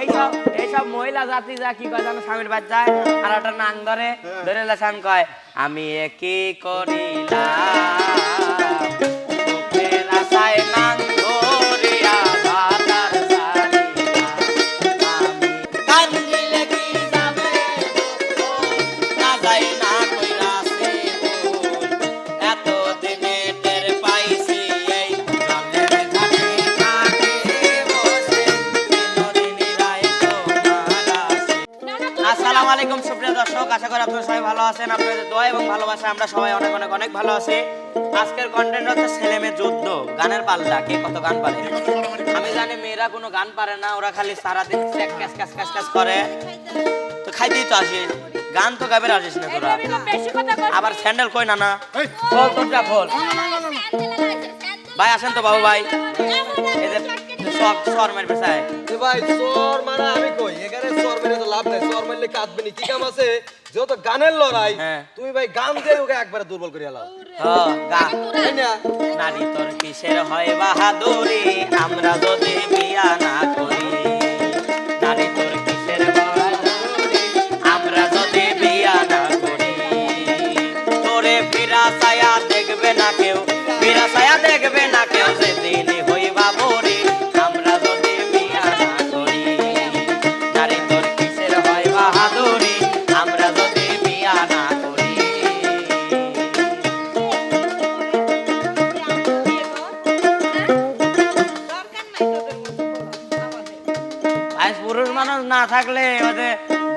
এইসব এইসব মহিলা জাতি যা কি কয় জানো? স্বামীর বাচ্চায় আর ওটা নাং ধরে ধরে লেসান কয় আমি কি করিলাম? আশা করি আপনারা সবাই ভালো আছেন। আপনাদের দোয়া এবং ভালোবাসা আমরা সবাই অনেক অনেক অনেক ভালো আছি। আজকের কন্টেন্ট হচ্ছে ছেলে মেয়ে যুদ্ধ গানের পাল্টা কে কত গান পারে? আমি জানি মেয়েরা কোনো গান পারে না ওরা খালি সারাদিন ক্যাস ক্যাস ক্যাস ক্যাস ক্যাস করে। তো খাইতেই তো আসিস গান তো গাবে আসিস না তোরা। আবার স্যান্ডেল কই না না খোল তোরটা খোল। ভাই আসেন তো বাবু ভাই। এদের সব সর মার পেছায় এ ভাই চোর মারা আমি কই? এখানে মেরে তো লাভ নাই চোর মারলে কাঁদবে নি কি কাম আছে? যেহেতু গানের লড়াই হ্যাঁ। তুমি ভাই গান দিয়ে ওকে একবারে দুর্বল করে এলাও হ্যাঁ না? নারী তোর কিসের হয় বাহাদুরি? আমরা যদি বিয়া না করি নারী তোর কিসের বাহাদুরি? আমরা যদি বিয়া না করি তোরে ফিরা ছায়া দেখবে না কেউ ফিরা ছায়া দেখবে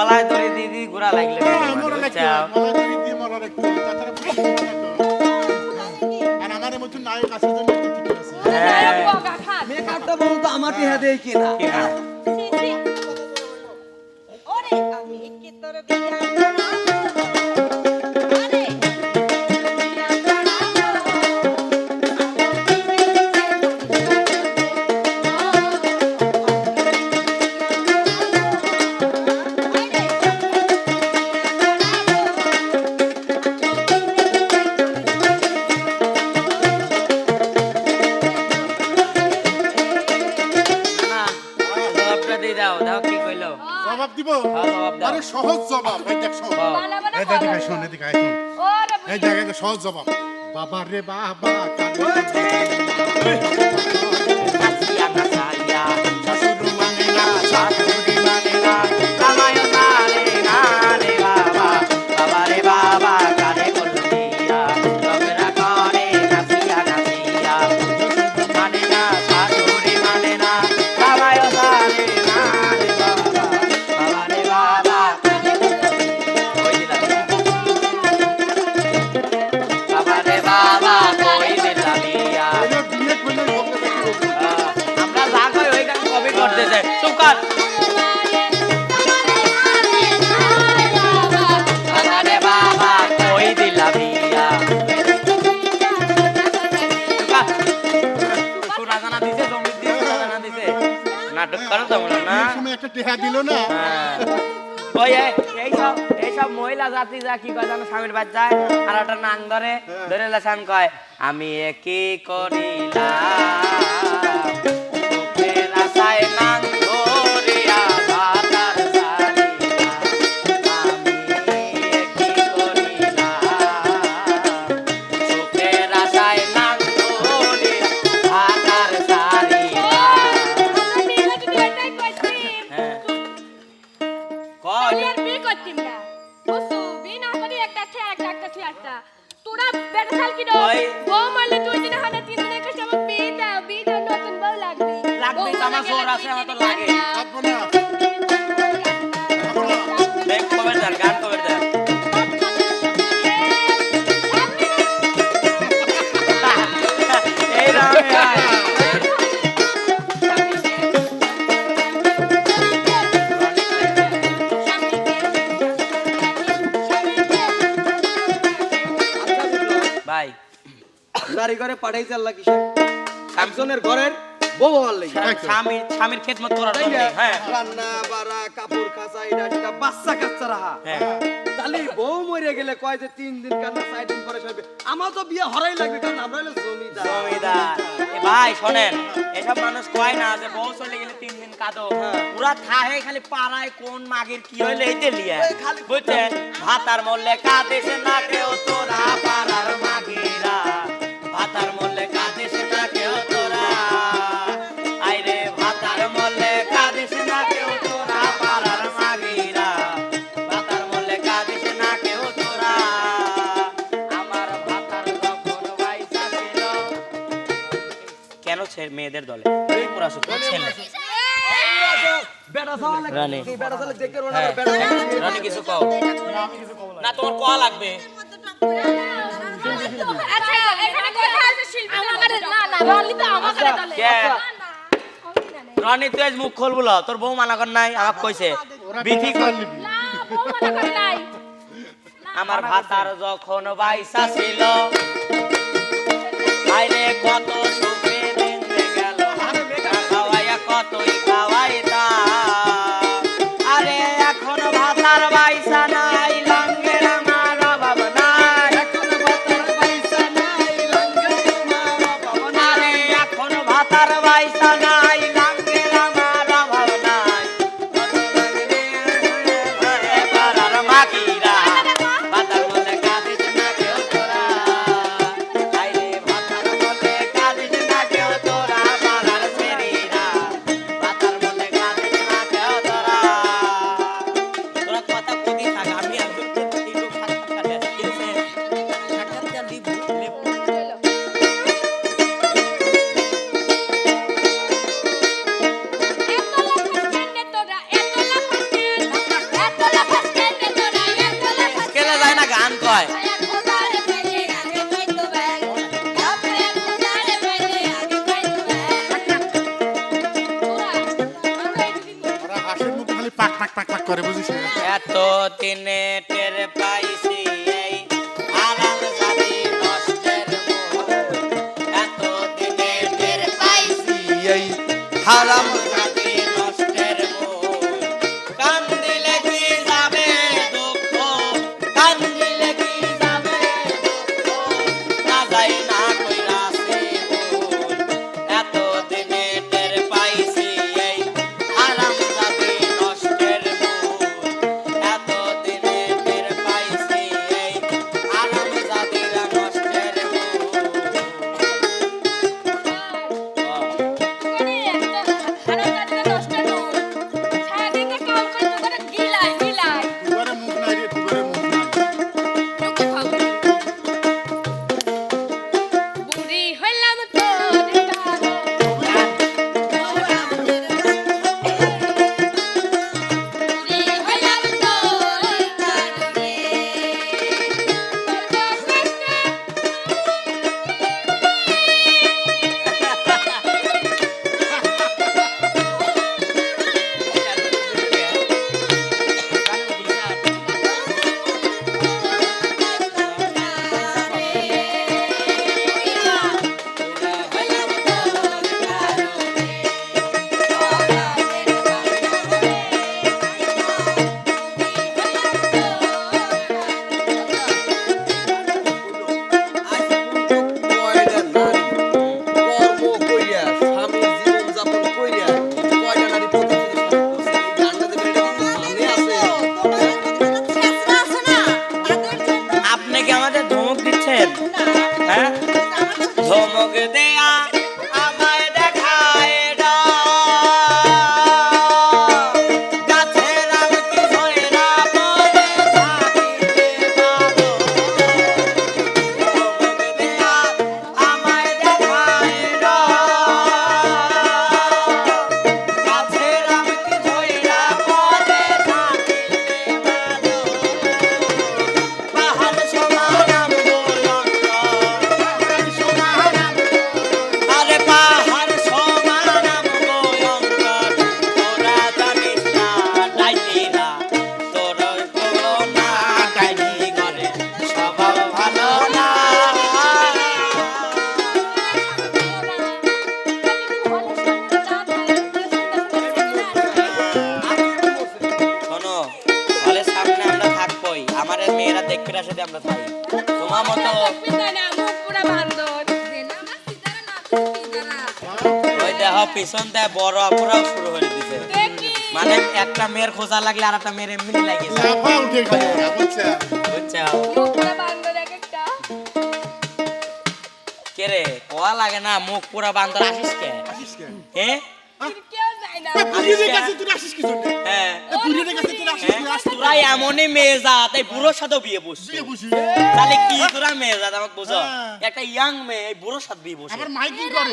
গলায় ধরে ঘোরা লাগলে দিয়ে তাছাড়া পুরো মরা লাগতো। জবাব সহজ জবাব এই দেখ শোন এই দেখ এদিকে শোন এদিকে আয়, শোন এই দেখ এই দেখ, সহজ জবাব। বাবা রে বাবা কানে। টেহা দিল না। ওই এই- এইসব মহিলা জাতি যা কি কয় জানো? স্বামীর বাচ্চায় আর একটা নাং ধরে ধরে লেসান কয়, আমি কি করিলাম? ওই। লাগবে লাগবে আমার জোর আছে, আমার তো লাগে। না। নারী ঘরে পাঠাইছে আল্লাহ কিসে একজনের ঘরের বউ হওয়ার লেগে। স্বামীর স্বামীর খেদমত করার জন্য হ্যাঁ। রান্না বাড়া কাপড় কাচা এটা সেটা বাচ্চা কাচ্চা রাহা। হ্যাঁ। তাহলে বউ মরে গেলে কয় যে তিন দিন কান্না চার দিন পরে সইবে আমার তো বিয়ে হরাই লাগবে কারণ আমরা হলো জমিদার। জমিদার। ভাই শোনেন এসব মানুষ কয় না যে বউ চলে গেলে তিন দিন কাঁদো। পুরা থাহে খালি পাড়ায় কোন মাগের কি হইলে এই দিলিয়া। খালি- বুঝছেন? ভাতার মল্লে কাঁদিস না কেউ তোরা পাড়ার মাগিরা। ভাতার মল্লে কাঁদিস না কেউ তোরা। আইরে ভাতার মল্লে কাঁদিস না কেউ তোরা পাড়ার মাগিরা। ভাতার মল্লে কাঁদিস না কেউ তোরা। আমার ভাতার যখন বাইসা ছিল। কেন ছে- মেয়েদের দলে? ছেলে। রানী। কিছু কও। না তোমার কোয়া লাগবে। আচ্ছা এখানে কথা আছে শিল্পী আমাকে না না রলি তো আমাকে দলে কে? না, না, রনি তুই আজ মুখ খোল বলো। তোর বউ মানা কর নাই আমাকে কইছে। বিথি মনে আমার ভাতার যখন বাইসা ছিল আইরে কত Salam দেহ পিছন দেয় বড় অপরাধ শুরু হয়ে দিছে। মানে একটা মেয়ের খোঁজা লাগলে আর একটা মেয়ের এমনি লাগে। কে রে? কোয়া লাগে না মুখ পুরা বান্দর। আসিস কে? আসিস হ্যাঁ আসিস কি হ্যাঁ। হ্যাঁ? তোরা এমনই মেয়ে যা তাই বুড়োর সাথেও বিয়ে বসছিস তাহলে কি তোরা মেয়ে যা আমাকে বুঝো। একটা ইয়াং মেয়ে বুড়োর সাথে বিয়ে বসে আবার মাইকিং করে।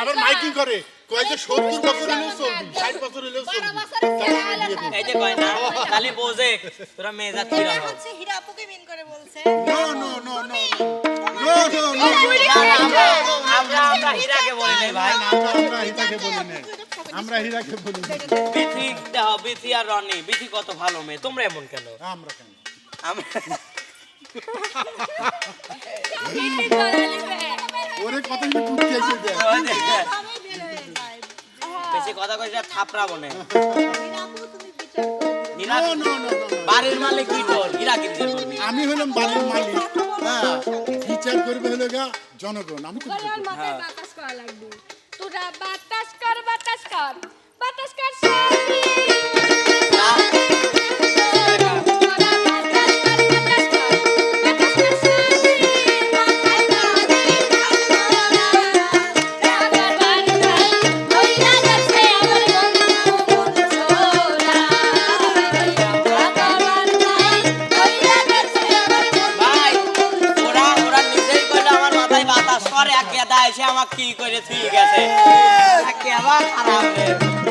আবার মাইকিং করে। কয় সত্তর বছর হলেও চলবি ষাট বছর হলেও চলবি। তাহলে বিয়ে দিবি। এই যে কয় না খালি বোঝে তোরা মেয়ে যা তুই হচ্ছে হীরা আপুকে মিন করে বলছে. আমরা হীরাকে বলি নাই ভাই। আমরা আমরা বলি না আমরা হিরাকে বলি না বিথি দেহ বিথি আর রনি। বিথি কত ভালো মেয়ে তোমরা এমন কেন? আমরা কেন? আমরা ওরে কত আমি হয়ে বেশি কথা কইছে থাপড়া বনে. বাড়ির মালিক কি হলাম বাড়ির মালিক। হ্যাঁ বিচার করবে হলো গা জনগণ। আমি বাতাস করা লাগবে। তোরা বাতাস কর বাতাস কর। বাতাস কর খারাপ রে।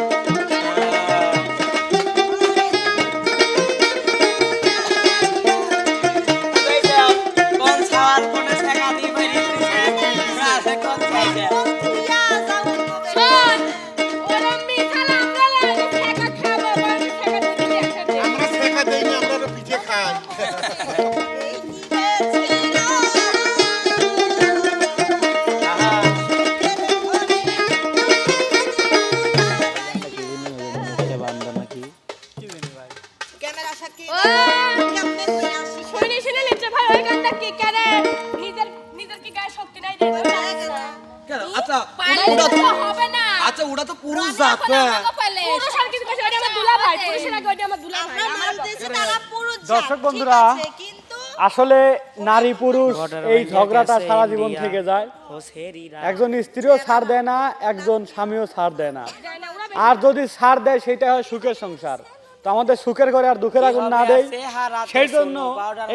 বন্ধুরা, আসলে নারী পুরুষ এই ঝগড়াটা সারা জীবন থেকে যায়। একজন স্ত্রীও ছাড় দেয় না একজন স্বামীও ছাড় দেয় না। আর যদি ছাড় দেয় সেটা হয় সুখের সংসার। তো আমাদের সুখের ঘরে আর দুঃখের আগুন না দেয় সেই জন্য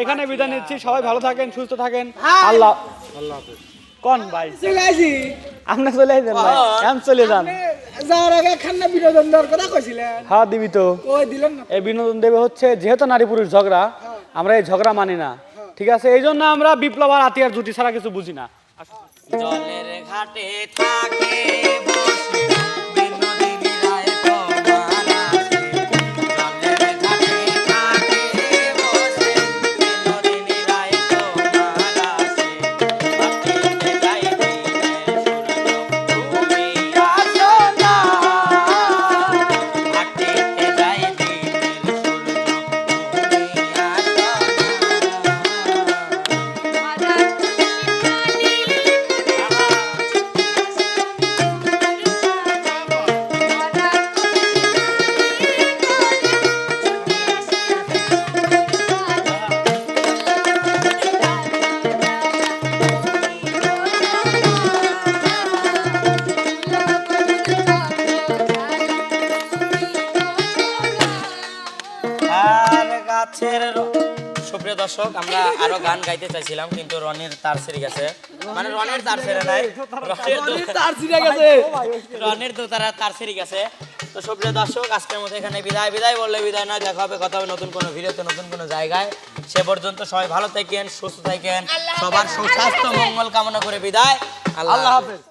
এখানে বিদায় নিচ্ছি। সবাই ভালো থাকেন সুস্থ থাকেন। আল্লাহ আল্লাহ হাফেজ। কোন ভাই? আপনি চলে আসেন ভাই। আমি চলে যান। যাওয়ার আগে খান্না বিনোদন দেওয়ার কথা কইছিলেন। হ্যাঁ দিবি তো। কই দিলেন না? এই বিনোদন দেবে হচ্ছে যেহেতু নারী পুরুষ ঝগড়া আমরা এই ঝগড়া মানি না। ঠিক আছে এই জন্য আমরা বিপ্লব আর আতিয়ার জুটি ছাড়া কিছু বুঝি না। জলের ঘাটে থাকে গাছের সুপ্রিয় দর্শক আমরা আরও গান গাইতে চাইছিলাম কিন্তু রনির তার ছেড়ে গেছে। মানে রনির তার ছেড়ে নাই। রনির তার ছিঁড়ে গেছে। রনির দু তারা তার ছেড়ে গেছে। তো সুপ্রিয় দর্শক আজকের মতো এখানে বিদায়। বিদায় বললে বিদায় না দেখা হবে কথা হবে নতুন কোনো ভিডিওতে নতুন কোনো জায়গায়। সে পর্যন্ত সবাই ভালো থাকেন সুস্থ থাকেন। সবার সুস্বাস্থ্য মঙ্গল কামনা করে বিদায়। আল্লাহ হাফেজ।